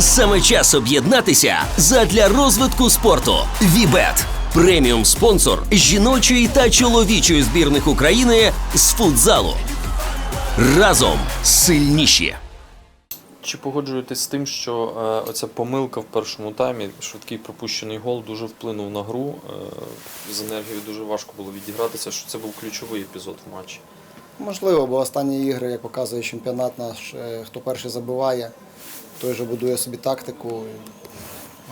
Саме час об'єднатися задля розвитку спорту. Вібет преміум спонсор жіночої та чоловічої збірних України з футзалу. Разом сильніші. Чи погоджуєтесь з тим, що е, оця помилка в першому таймі, швидкий пропущений гол, дуже вплинув на гру? Е, з енергією дуже важко було відігратися, що це був ключовий епізод в матчі. Можливо, бо останні ігри, як показує чемпіонат наш, е, хто перший забиває, той же будує собі тактику.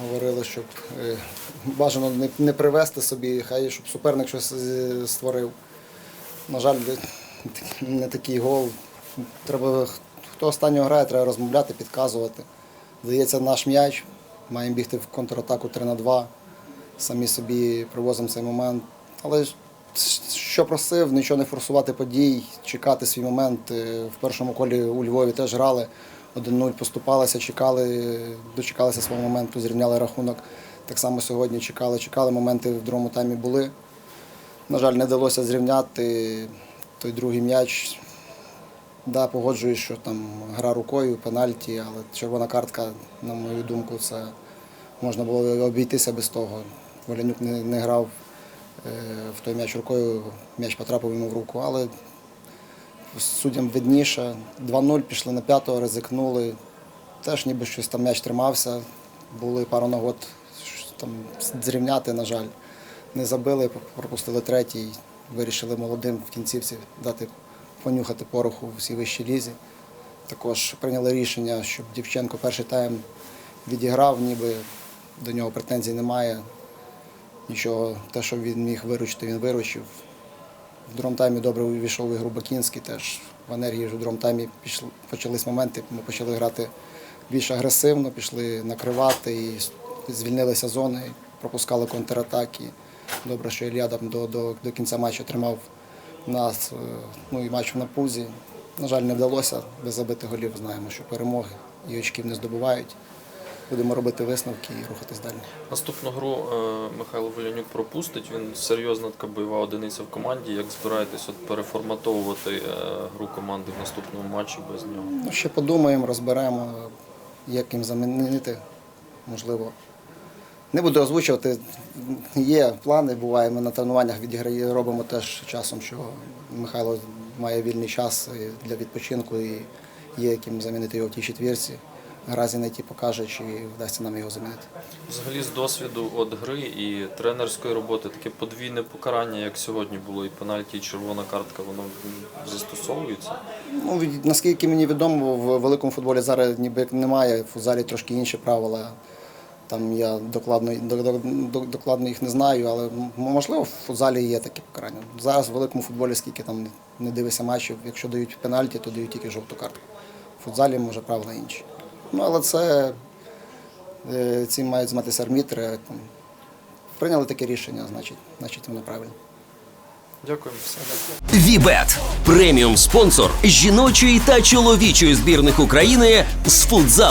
Говорили, щоб е, бажано не, привести собі, хай щоб суперник щось е, створив. На жаль, не такий гол. Треба, хто останнього грає, треба розмовляти, підказувати. Здається, наш м'яч, маємо бігти в контратаку 3 на 2. Самі собі привозимо цей момент. Але що просив, нічого не форсувати подій, чекати свій момент. Е, В першому колі у Львові теж грали. 1-0 поступалися, чекали, дочекалися свого моменту, зрівняли рахунок. Так само сьогодні чекали, чекали, моменти в другому таймі були. На жаль, не вдалося зрівняти той другий м'яч. Да, погоджуюсь, що там гра рукою, пенальті, але червона картка, на мою думку, це можна було обійтися без того. Волянюк не, не грав в той м'яч рукою, м'яч потрапив йому в руку, але суддям видніше. 2-0 пішли на п'ятого, ризикнули. Теж ніби щось там м'яч тримався. Були пару нагод там зрівняти, на жаль. Не забили, пропустили третій, вирішили молодим в кінцівці дати понюхати пороху в цій вищій лізі. Також прийняли рішення, щоб Дівченко перший тайм відіграв, ніби до нього претензій немає. Нічого, те, що він міг виручити, він виручив. В другому таймі добре увійшов і гру Бакінський теж. В енергії в другому таймі пішли, почались моменти. Ми почали грати більш агресивно, пішли накривати і звільнилися зони, пропускали контратаки. Добре, що там до, до, до кінця матчу тримав нас, е, ну і матч в напузі. На жаль, не вдалося без забитих голів. Знаємо, що перемоги і очків не здобувають. Будемо робити висновки і рухатись далі. Наступну гру е, Михайло Волянюк пропустить. Він серйозна така бойова одиниця в команді. Як збираєтесь от переформатовувати е, гру команди в наступному матчі без нього? Ну, ще подумаємо, розберемо, як їм замінити, можливо. Не буду озвучувати, є плани, буває, ми на тренуваннях відіграє, робимо теж часом, що Михайло має вільний час для відпочинку і є яким замінити його в тій четвірці. Гразі на ті покаже, чи вдасться нам його замінити. Взагалі з досвіду от гри і тренерської роботи таке подвійне покарання, як сьогодні було, і пенальті, і червона картка, воно застосовується. Ну, наскільки мені відомо, в великому футболі зараз ніби як немає, в футзалі трошки інші правила. Там я докладно, до- до- до- докладно їх не знаю, але можливо в футзалі є такі покарання. Зараз в великому футболі, скільки там не дивишся матчів, якщо дають пенальті, то дають тільки жовту картку. В футзалі може правила інші. Ну, але це ці цим мають зматися армітри. Прийняли таке рішення, значить, значить воно правильно. Дякуємо. Все. Вібет преміум спонсор жіночої та чоловічої збірних України з футзалу.